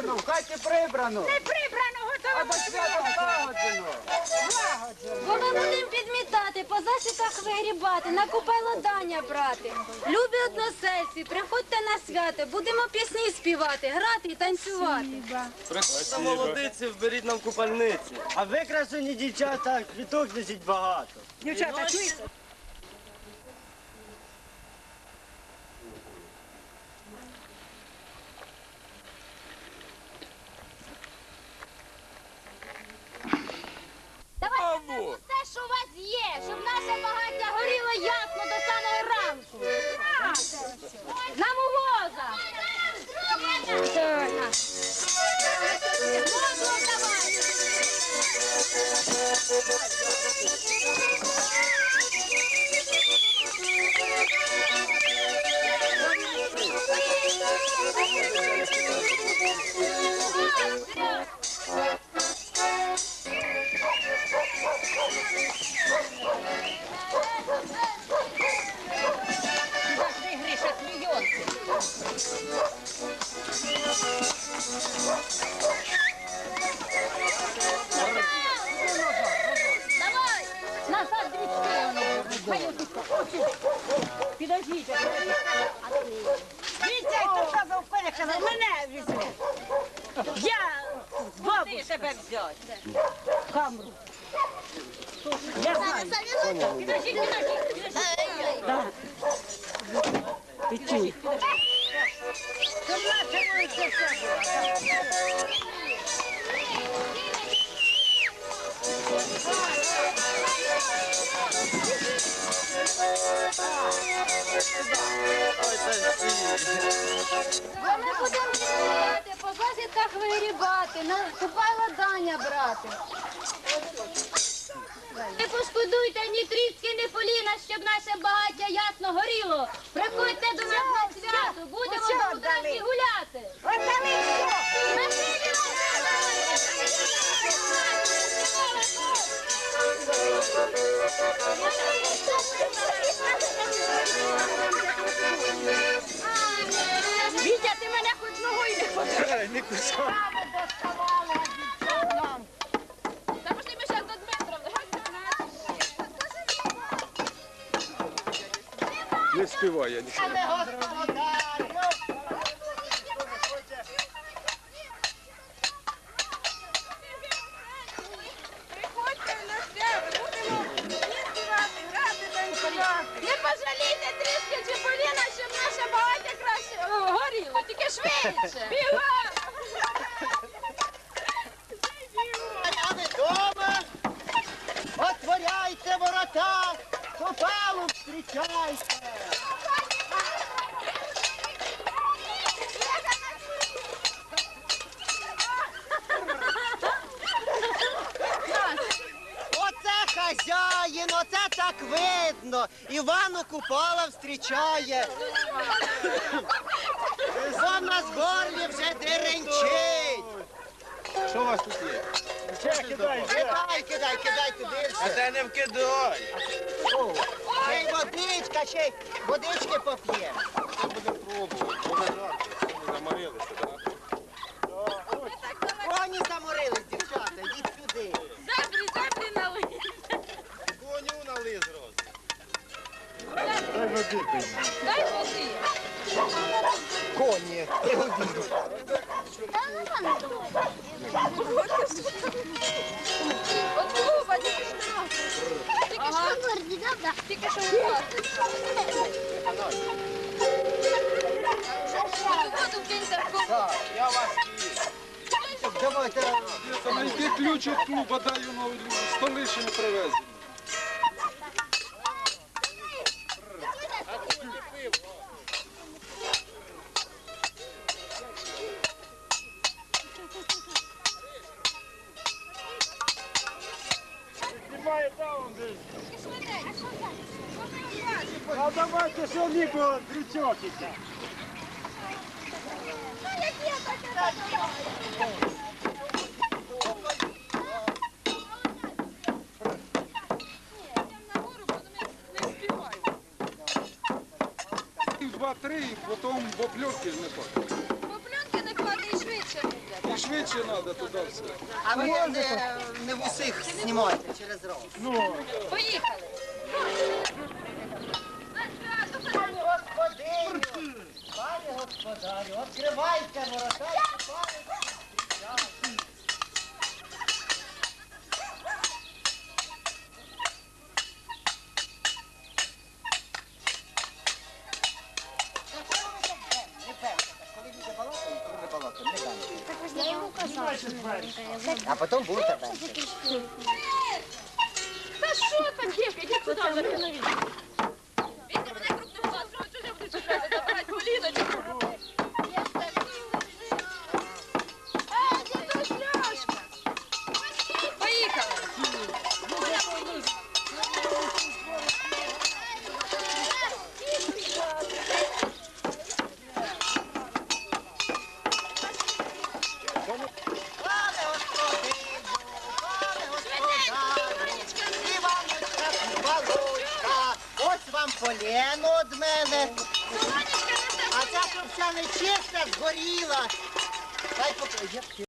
Підметено, в хаті прибрано. Не прибрано, готово. свята злагоджено. Бо ми будемо підмітати, по засіках вигрібати, на купело дання брати. Любі односельці, приходьте на свято, будемо пісні співати, грати і танцювати. Та молодиці, вберіть нам купальниці. А ви, красуні дівчата, квіток несіть багато. Дівчата, чуєте? Тебе взяти. Камеру. Я знаю. Підождіть, підождіть, підождіть. Да. Було. Бо ми будемо засіках вигрібати, на купело дання брати. Не пошкодуйте ні тріски, ні поліна, щоб наше багаття ясно горіло. Приходьте до нас на свято, будемо отдали. Гуляти. Отдали все. Мене хоч ногою не подивись. Не кусай. Та пошли ми зараз до Дмитра, Не співай, я нічого. Приходьте швидше. А ви дома? Отворяйте ворота, попалу встрічайте. Оце хазяїн, оце так видно. Івану Купала встрічає. Вон на горлі вже деренчить. Що у вас тут є? Кидай, кидай, кидай туди. А це не вкидай. Ще й водичка, ще й водички поп'є. Будемо пробувати. Бо жарко, ми заморилися, так? Коні заморились, дівчата, йдіть сюди. Забрі, забрі налий. Коню нализ роз. Дай води. Коні. От клуба, тільки що. Воду киньте. Я вас Давайте. Знайди ключ від клуба, дай йому столи не привезли. А давайте що ліко дрючокіться. Два-три, і потім в обльотки не падає. Клади швидше. Треба туди все. А ви не, не в усіх знімаєте через ров. Поїхали. Пані господиню, пані господарю, відкривайте ворота А потом будет бачити. Да что там, девка, иди сюда, вже вам полено від мене. А ця щоб вся нечиста згоріла. Дай.